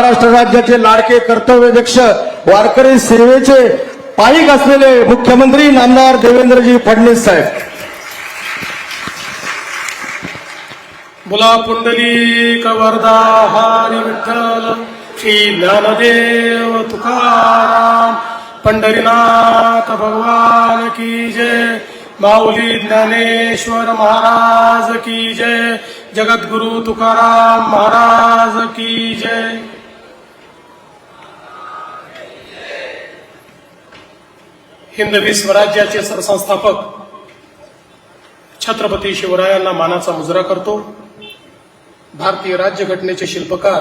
महाराष्ट्र राज्याचे लाडके कर्तव्यध्यक्ष वारकरी सेवेचे पाईक असलेले मुख्यमंत्री नामदार देवेंद्रजी फडणवीस साहेब. बोला पुंडलिक वरदा हरी विठ्ठल श्री ज्ञानदेव तुकाराम पंढरीनाथ भगवान की जय माऊली ज्ञानेश्वर महाराज की जय जगद्गुरु तुकाराम महाराज की जय. हिंदवी स्वराज्याचे सरसंस्थापक. छत्रपती शिवरायांना मानाचा मुजरा करतो. भारतीय राज्यघटनेचे शिल्पकार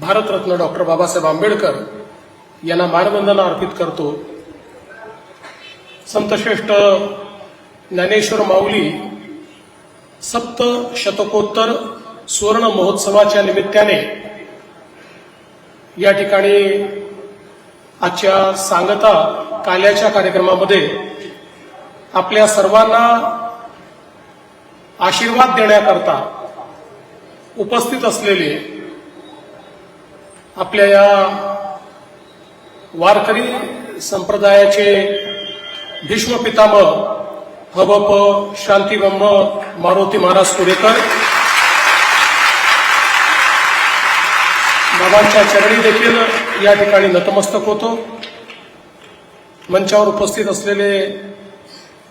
भारतरत्न डॉक्टर बाबासाहेब आंबेडकर यांना मानवंदना अर्पित करतो. संतश्रेष्ठ ज्ञानेश्वर माऊली सप्त शतकोत्तर सुवर्ण महोत्सवाच्या निमित्ताने या ठिकाणी आजच्या सांगता काल्याच्या कार्यक्रमामध्ये आपल्या सर्वांना आशीर्वाद देण्याकरता उपस्थित असलेले आपल्या या वारकरी संप्रदायाचे भीष्म पितामह हबप शांतीब्रह्म मारुती महाराज कुरेकर बाबांच्या चरणी देखील या ठिकाणी नतमस्तक होतो. मंचावर उपस्थित असलेले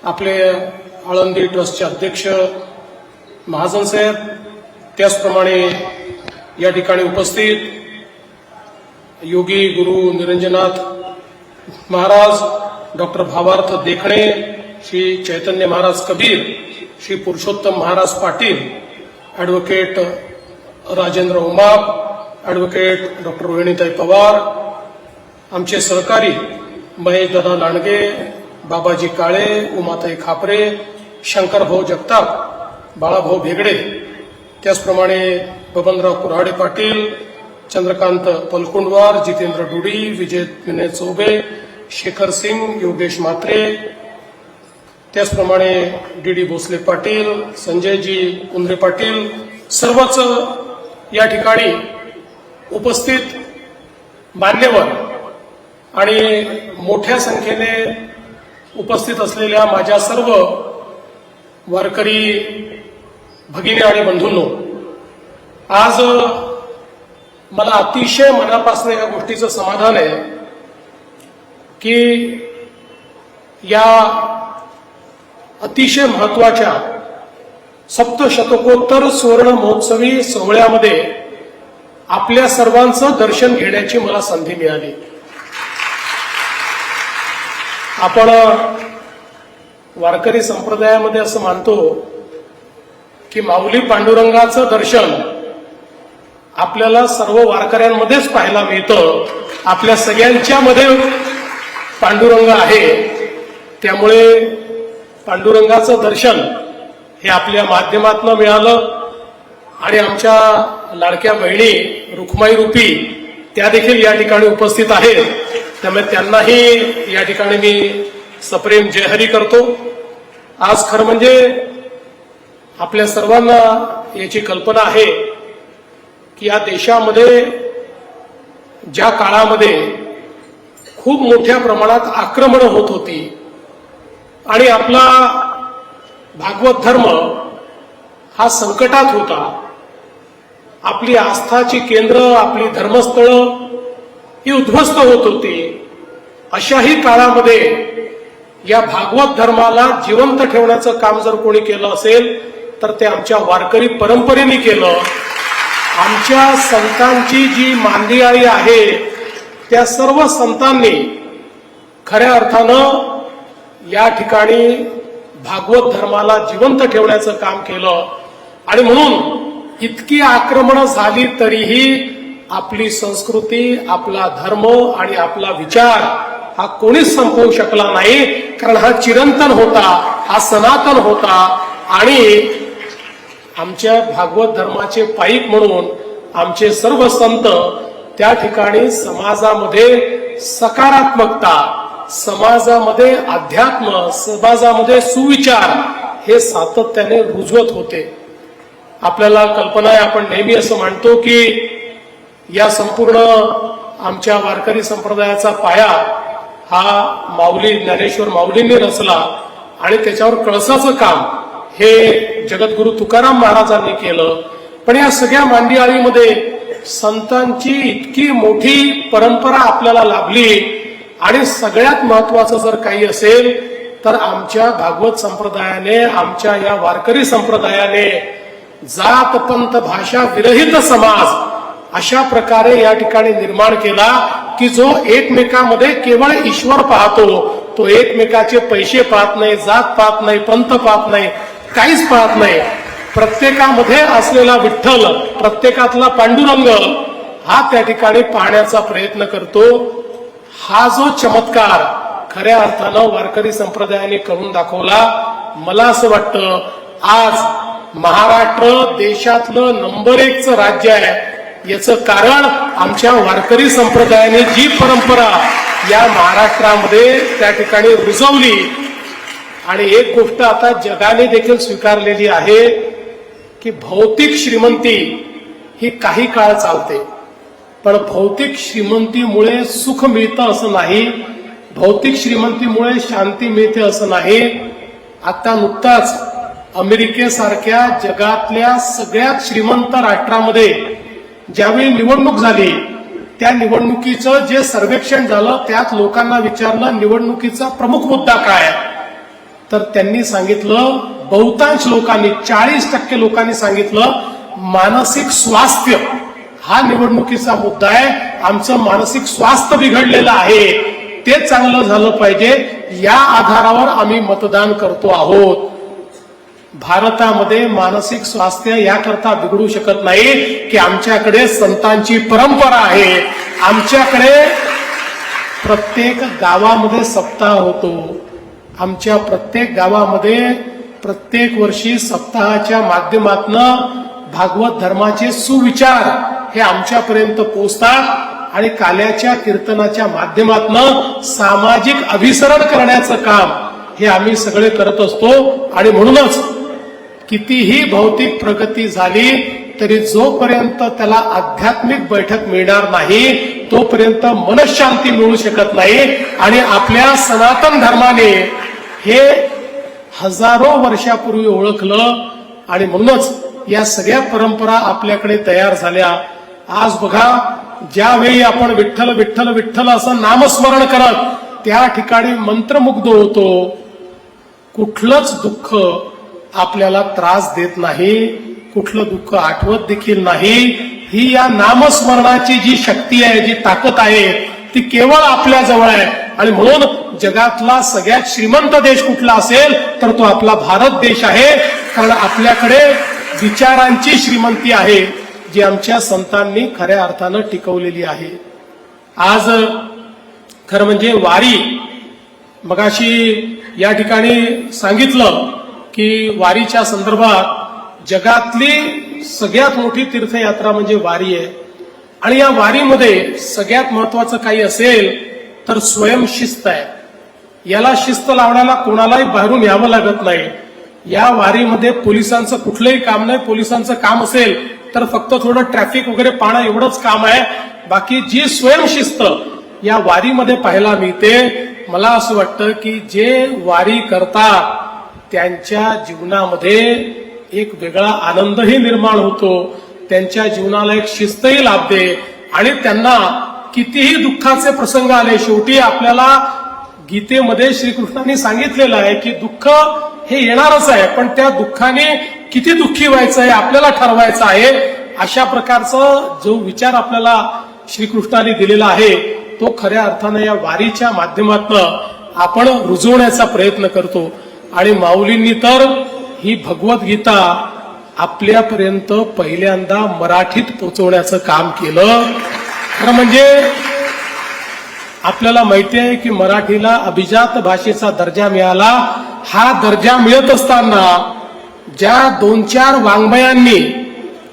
आपले आळंदी ट्रस्टचे अध्यक्ष महाजन साहेब त्याचप्रमाणे या ठिकाणी उपस्थित योगी गुरु निरंजनाथ Maharaj doctor Bhavarth Dekhne Shri Chaitanya Maharaj Kabir Shri Purushottam Maharaj Patil advocate Rajendra Umap advocate doctor रोहिणीताई पवार आमचे सहकारी महेश दादा लांडगे बाबाजी काळे उमाताई खापरे शंकरभाऊ जगताप बाळाभाऊ भेगडे त्याचप्रमाणे बबनराव कुऱ्हाडे पाटील चंद्रकांत पलकुंडवार जितेंद्र डुडी विजय विनय चौबे शेखर सिंग योगेश म्हात्रे त्याचप्रमाणे डी डी भोसले पाटील संजयजी कुंद्रे पाटील सर्वच या ठिकाणी उपस्थित मान्यवर आणि मोठ्या संख्येने उपस्थित असलेल्या माझ्या सर्व वारकरी भगिनी आणि बंधूंनो आज मला अतिशय मनापासून या गोष्टीचं समाधान आहे की या अतिशय महत्त्वाच्या सप्तशतकोत्तर सुवर्ण महोत्सवी सोहळ्यामध्ये आपल्या सर्वांचं दर्शन घेण्याची मला संधी मिळाली. आपण वारकरी संप्रदायामध्ये असं मानतो की माऊली पांडुरंगाचं दर्शन आपल्याला सर्व वारकऱ्यांमध्येच पाहायला मिळतं. आपल्या सगळ्यांच्या मध्ये पांडुरंग आहे. त्यामुळे पांडुरंगाचं दर्शन हे आपल्या माध्यमातून मिळालं आणि आमच्या लाडक्या बहिणी रुक्माई रूपी त्या देखील या ठिकाणी उपस्थित आहेत. त्यामुळे त्यांनाही या ठिकाणी मी सप्रेम जयहरी करतो. आज खरं म्हणजे आपल्या सर्वांना याची कल्पना आहे की या देशामध्ये ज्या काळामध्ये खूप मोठ्या प्रमाणात आक्रमणं होत होती आणि आपला भागवत धर्म हा संकटात होता आपली आस्थाची केंद्र आपली धर्मस्थळं ही उद्ध्वस्त होत होती. अशाही काळामध्ये या भागवत धर्माला जिवंत ठेवण्याचं काम जर कोणी केलं असेल तर ते आमच्या वारकरी परंपरेने केलं. आमच्या संतांची जी मांदियाळी आहे त्या सर्व संतांनी खऱ्या अर्थानं या ठिकाणी भागवत धर्माला जिवंत ठेवण्याचं काम केलं. आणि म्हणून इतकी आक्रमणं झाली तरीही आपली संस्कृती आपला धर्म आणि आपला विचार हा कोणीच संपवू शकला नाही. कारण हा चिरंतन होता हा सनातन होता आणि आमच्या भागवत धर्माचे पाईक म्हणून आमचे सर्व संत त्या ठिकाणी समाजामध्ये सकारात्मकता समाजामध्ये अध्यात्म समाजामध्ये सुविचार हे सातत्याने रुजवत होते. आपल्याला कल्पना आहे आपण नेहमी असं मानतो की या संपूर्ण आमच्या वारकरी संप्रदायाचा पाया हा माऊली ज्ञानेश्वर माऊलींनी रचला आणि त्याच्यावर कळसाचं काम हे जगद्गुरु तुकाराम महाराजांनी केलं. पण या सगळ्या मांदियाळीमध्ये संतांची इतकी मोठी परंपरा आपल्याला लाभली आणि सगळ्यात महत्वाचं जर काही असेल तर आमच्या भागवत संप्रदायाने आमच्या या वारकरी संप्रदायाने जात पंत भाषा विरहित समाज अशा प्रकारे या ठिकाणी निर्माण केला की जो एकमेकामध्ये केवळ ईश्वर पाहतो तो एकमेकाचे पैसे पाहत नाही जात पाहत नाही पंत पाहत नाही काहीच पाहत नाही. प्रत्येकामध्ये असलेला विठ्ठल प्रत्येकातला पांडुरंग हा त्या ठिकाणी पाहण्याचा प्रयत्न करतो. हा जो चमत्कार खऱ्या अर्थानं वारकरी संप्रदायाने करून दाखवला मला असं वाटतं आज महाराष्ट्र देशातलं नंबर एकचं राज्य आहे. याचं कारण आमच्या वारकरी संप्रदायाने जी परंपरा या महाराष्ट्रामध्ये त्या ठिकाणी रुजवली. आणि एक गोष्ट आता जगाने देखील स्वीकारलेली आहे की भौतिक श्रीमंती ही काही काळ चालते. पण भौतिक श्रीमंतीमुळे सुख मिळतं असं नाही भौतिक श्रीमंतीमुळे शांती मिळते असं नाही. आता नुकताच अमेरिकेसारख्या जगातल्या सगळ्यात श्रीमंत राष्ट्रामध्ये ज्यावेळी निवडणूक झाली त्या निवडणुकीचं जे सर्वेक्षण झालं त्यात लोकांना विचारलं निवडणुकीचा प्रमुख मुद्दा काय तर त्यांनी सांगितलं बहुतांश लोकांनी चाळीस टक्के लोकांनी सांगितलं मानसिक स्वास्थ्य हा निवडणुकीचा मुद्दा आहे. आमचं मानसिक स्वास्थ्य बिघडलेलं आहे. ते चांगलं झालं पाहिजे. या आधारावर आम्ही मतदान करतो आहोत. भारतामध्ये मानसिक स्वास्थ्य याकरता बिघडू शकत नाही की आमच्याकडे संतांची परंपरा आहे. आमच्याकडे प्रत्येक गावामध्ये सप्ताह होतो. आमच्या प्रत्येक गावामध्ये प्रत्येक वर्षी सप्ताहाच्या माध्यमातनं भागवत धर्माचे सुविचार हे आमच्यापर्यंत पोहोचतात आणि काल्याच्या कीर्तनाच्या माध्यमातनं सामाजिक अभिसरण करण्याचं काम हे आम्ही सगळे करत असतो. आणि म्हणूनच कितीही भौतिक प्रगती झाली तरी जोपर्यंत त्याला आध्यात्मिक बैठक मिळणार नाही तोपर्यंत मनशांती मिळू शकत नाही. आणि आपल्या सनातन धर्माने हे हजारो वर्षापूर्वी ओळखलं आणि म्हणूनच या सगळ्या परंपरा आपल्याकडे तयार झाल्या. आज बघा ज्यावेळी आपण विठ्ठल विठ्ठल विठ्ठल असं नामस्मरण करत त्या ठिकाणी मंत्रमुग्ध होतो. कुठलंच दुःख आपल्याला त्रास देत नाही कुठलं दुःख आठवत देखील नाही ही या नामस्मरणाची जी शक्ती आहे जी ताकद आहे ती केवळ आपल्या जवळ आहे. आणि म्हणून जगातला सगळ्यात श्रीमंत देश कुठला असेल तर तो आपला भारत देश आहे. कारण आपल्याकडे विचारांची श्रीमंती आहे जी आमच्या संतांनी खऱ्या अर्थानं टिकवलेली आहे. आज खरं म्हणजे वारी मगाशी या ठिकाणी सांगितलं की वारीच्या संदर्भात जगातली सगळ्यात मोठी तीर्थयात्रा म्हणजे वारी आहे. आणि या वारीमध्ये सगळ्यात महत्वाचं काही असेल तर स्वयंशिस्त आहे. याला शिस्त लावण्याला कोणालाही बाहेरून यावं लागत नाही. या वारीमध्ये पोलिसांचं कुठलंही काम नाही. पोलिसांचं काम असेल तर फक्त थोडं ट्रॅफिक वगैरे पाहणं एवढंच काम आहे. बाकी जी स्वयंशिस्त या वारीमध्ये पाहायला मिळते मला असं वाटतं की जे वारी करतात त्यांच्या जीवनामध्ये एक वेगळा आनंदही निर्माण होतो. त्यांच्या जीवनाला एक शिस्तही लाभते. आणि त्यांना कितीही दुःखाचे प्रसंग आले शेवटी आपल्याला गीतेमध्ये श्रीकृष्णांनी सांगितलेलं आहे की दुःख हे येणारच आहे पण त्या दुःखाने किती दुःखी व्हायचं आहे आपल्याला ठरवायचं आहे अशा प्रकारचा जो विचार आपल्याला श्रीकृष्णाने दिलेला आहे तो खऱ्या अर्थानं या वारीच्या माध्यमातून आपण रुजवण्याचा प्रयत्न करतो. आणि माऊलींनी तर ही भगवद्गीता आपल्यापर्यंत पहिल्यांदा मराठीत पोचवण्याचं काम केलं. खरं म्हणजे आपल्याला माहिती आहे की मराठीला अभिजात भाषेचा दर्जा मिळाला. हा दर्जा मिळत असताना ज्या दोन चार वाङ्मयांनी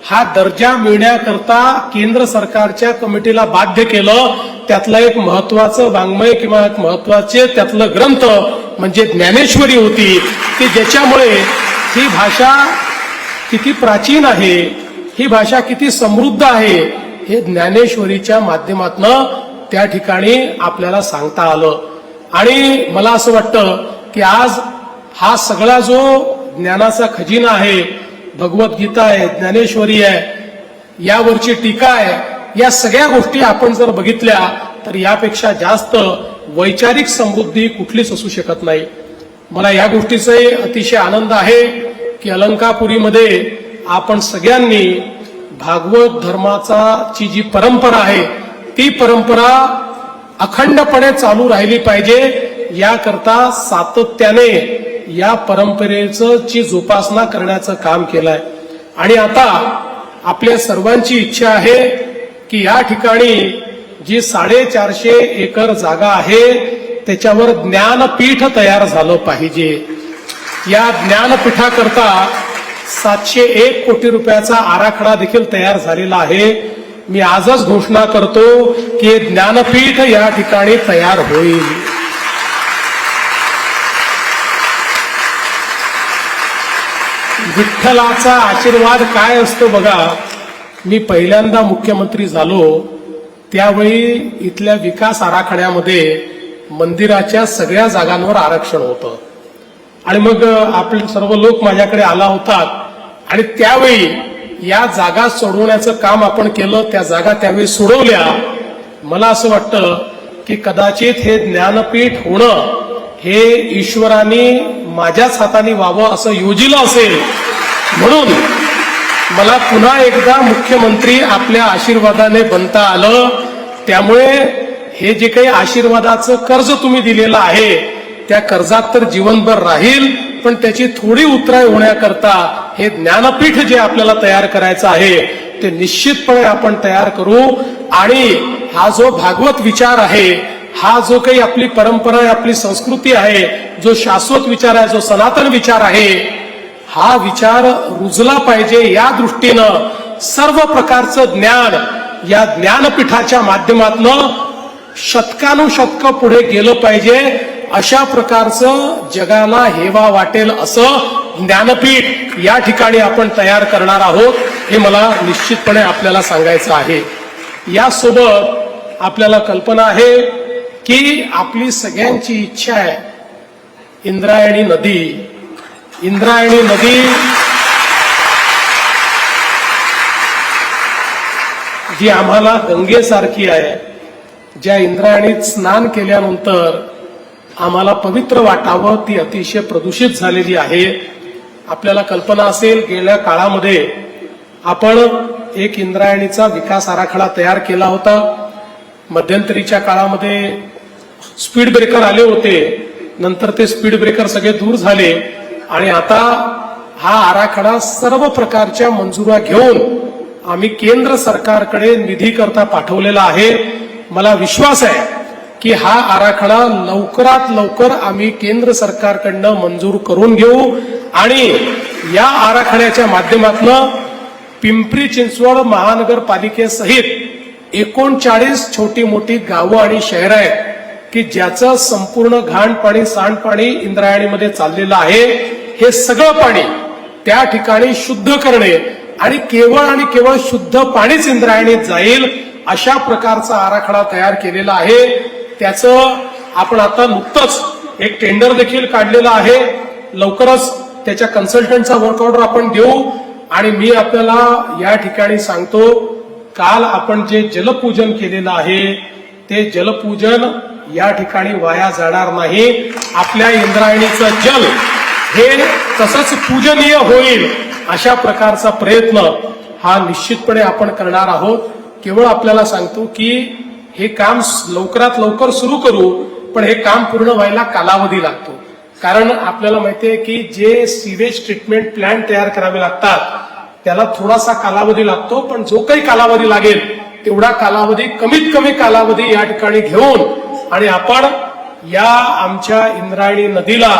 हा दर्जा मिळण्याकरता केंद्र सरकारच्या कमिटीला बाध्य केलं. त्यातलं एक महत्वाचं वाङ्मय किंवा एक महत्त्वाचे त्यातलं ग्रंथ म्हणजे ज्ञानेश्वरी होती. की ज्याच्यामुळे ही भाषा किती प्राचीन आहे ही भाषा किती समृद्ध आहे हे ज्ञानेश्वरीच्या माध्यमातनं त्या ठिकाणी आपल्याला सांगता आलं. आणि मला असं वाटतं की आज हा सगळा जो ज्ञानाचा खजिना आहे भगवद्गीता आहे ज्ञानेश्वरी आहे यावरची टीका आहे या सगळ्या गोष्टी आपण जर बघितल्या तर यापेक्षा जास्त वैचारिक समृद्धी कुठलीच असू शकत नाही. मला या गोष्टीचाही अतिशय आनंद आहे की अलंकापुरीमध्ये आपण सगळ्यांनी भागवत धर्माचा ची जी परंपरा आहे ती परंपरा अखंडपणे चालू राहिली पाहिजे याकरता सातत्याने या परंपरेचं ची जोपासना करण्याचं काम केलंय. आणि आता आपल्या सर्वांची इच्छा आहे की या ठिकाणी जी साडेचारशे एकर जागा आहे त्याच्यावर ज्ञानपीठ तयार झालं पाहिजे. या ज्ञानपीठाकरता सातशे एक कोटी रुपयाचा आराखडा देखील तयार झालेला आहे. मी आजच घोषणा करतो की ज्ञानपीठ या ठिकाणी तयार होईल. विठ्ठलाचा आशीर्वाद काय असतो बघा. मी पहिल्यांदा मुख्यमंत्री झालो त्यावेळी इथल्या विकास आराखड्यामध्ये मंदिराच्या सगळ्या जागांवर आरक्षण होतं. आणि मग आपले सर्व लोक माझ्याकडे आला होतात. आणि त्यावेळी या जागा सोडवण्याचं काम आपण केलं त्या जागा त्यावेळी सोडवल्या. मला असं वाटतं की कदाचित हे ज्ञानपीठ होणं हे ईश्वराने माझ्याच हाताने व्हावं असं योजिलं असेल. म्हणून मला पुन्हा एकदा मुख्यमंत्री आपल्या आशीर्वादाने बनता आलं. त्यामुळे हे जे काही आशीर्वादाचं कर्ज तुम्ही दिलेलं आहे त्या कर्जात तर जीवनभर राहील पण त्याची थोडी उतराय होण्याकरता हे ज्ञानपीठ जे आपल्याला तयार करायचं आहे ते निश्चितपणे आपण तयार करू. आणि हा जो भागवत विचार आहे हा जो काही आपली परंपरा आहे आपली संस्कृती आहे जो शाश्वत विचार आहे जो सनातन विचार आहे हा विचार रुजला पाहिजे या दृष्टीनं सर्व प्रकारचं ज्ञान या ज्ञानपीठाच्या माध्यमातनं शतकानुशतक पुढे गेलं पाहिजे. अशा प्रकारचं जगाला हेवा वाटेल असं ज्ञानपीठ या ठिकाणी आपण तयार करणार आहोत हे मला निश्चितपणे आपल्याला सांगायचं आहे. यासोबत आपल्याला कल्पना आहे की आपली सगळ्यांची इच्छा आहे. इंद्रायणी नदी. इंद्रायणी नदी जी आम्हाला गंगेसारखी आहे. ज्या इंद्रायणीत स्नान केल्यानंतर आम्हाला पवित्र वाटावं ती अतिशय प्रदूषित झालेली आहे. आपल्याला कल्पना असेल गेल्या काळामध्ये आपण एक इंद्रायणीचा विकास आराखडा तयार केला होता. मध्यंतरीच्या काळामध्ये स्पीड ब्रेकर आले होते. नंतर ते स्पीड ब्रेकर सगळे दूर झाले. आणि आता हा आराखडा सर्व प्रकारच्या मंजुरा घेऊन आम्ही केंद्र सरकारकडे निधी करता पाठवलेला आहे. मला विश्वास आहे की हा आराखडा लवकरात लवकर आम्ही केंद्र सरकारकडनं मंजूर करून घेऊ. आणि या आराखड्याच्या माध्यमातून पिंपरी चिंचवड महानगरपालिकेसहित एकोणचाळीस छोटी मोठी गावं आणि शहरं आहेत की ज्याचं संपूर्ण घाण पाणी सांडपाणी इंद्रायणीमध्ये चाललेलं आहे. हे सगळं पाणी त्या ठिकाणी शुद्ध करणे आणि केवळ आणि केवळ शुद्ध पाणीच इंद्रायणीत जाईल अशा प्रकारचा आराखडा तयार केलेला आहे. त्याचं आपण आता नुकतंच एक टेंडर देखील काढलेलं आहे. लवकरच त्याच्या कन्सल्टंटचा वर्क ऑर्डर आपण देऊ आणि मी आपल्याला या ठिकाणी सांगतो काल आपण जे जलपूजन केलेलं आहे ते जलपूजन या ठिकाणी वाया जाणार नाही. आपल्या इंद्रायणीचं जल हे तसंच पूजनीय होईल अशा प्रकारचा प्रयत्न हा निश्चितपणे आपण करणार आहोत. केवळ आपल्याला सांगतो की हे काम लवकरात लवकर सुरू करू पण हे काम पूर्ण व्हायला कालावधी लागतो. कारण आपल्याला माहिती आहे की जे सिवेज ट्रीटमेंट प्लॅन्ट तयार करावे लागतात त्याला थोडासा कालावधी लागतो पण जो काही कालावधी लागेल तेवढा कालावधी कमीत कमी कालावधी या ठिकाणी घेऊन आणि आपण या आमच्या इंद्रायणी नदीला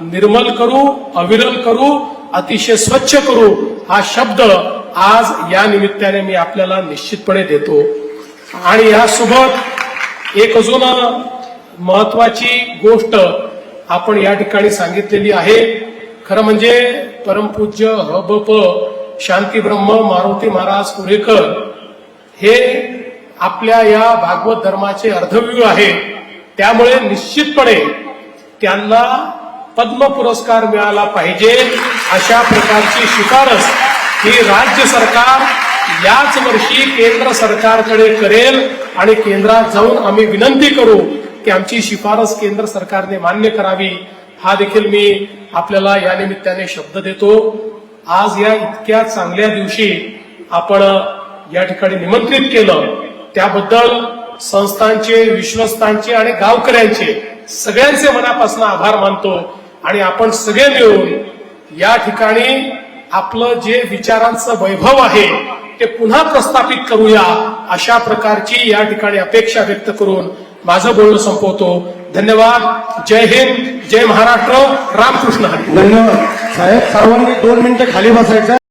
निर्मल करू अविरल करू अतिशय स्वच्छ करू हा शब्द आज या निमित्ताने मी आपल्याला निश्चितपणे देतो. आणि यासोबत एक अजून महत्वाची गोष्ट आपण या ठिकाणी सांगितलेली आहे. खरं म्हणजे परमपूज्य ह ब प शांती ब्रह्म मारुती महाराज कुरेकर हे आपल्या या भागवत धर्माचे अर्धव्यूह आहे. त्यामुळे निश्चितपणे त्यांना पद्म पुरस्कार मिळाला पाहिजे अशा प्रकारची शिफारस ही राज्य सरकार याच वर्षी केंद्र सरकारकडे करेल आणि केंद्रात जाऊन आम्ही विनंती करू की आमची शिफारस केंद्र सरकारने मान्य करावी. हा देखील मी आपल्याला या निमित्ताने शब्द देतो. आज या इतक्या चांगल्या दिवशी आपण या ठिकाणी निमंत्रित केलं. त्याबद्दल संस्थांचे विश्वस्तांचे आणि गावकऱ्यांचे सगळ्यांचे मनापासून आभार मानतो. आणि आपण सगळे मिळून या ठिकाणी आपलं जे विचारांचं वैभव आहे ते पुन्हा प्रस्थापित करूया अशा प्रकारची या ठिकाणी अपेक्षा व्यक्त करून माझं बोलणं संपवतो. धन्यवाद. जय हिंद जय महाराष्ट्र. रामकृष्ण हरी. धन्यवाद. साहेब सर्वांनी दोन मिनिटं खाली बसायचं.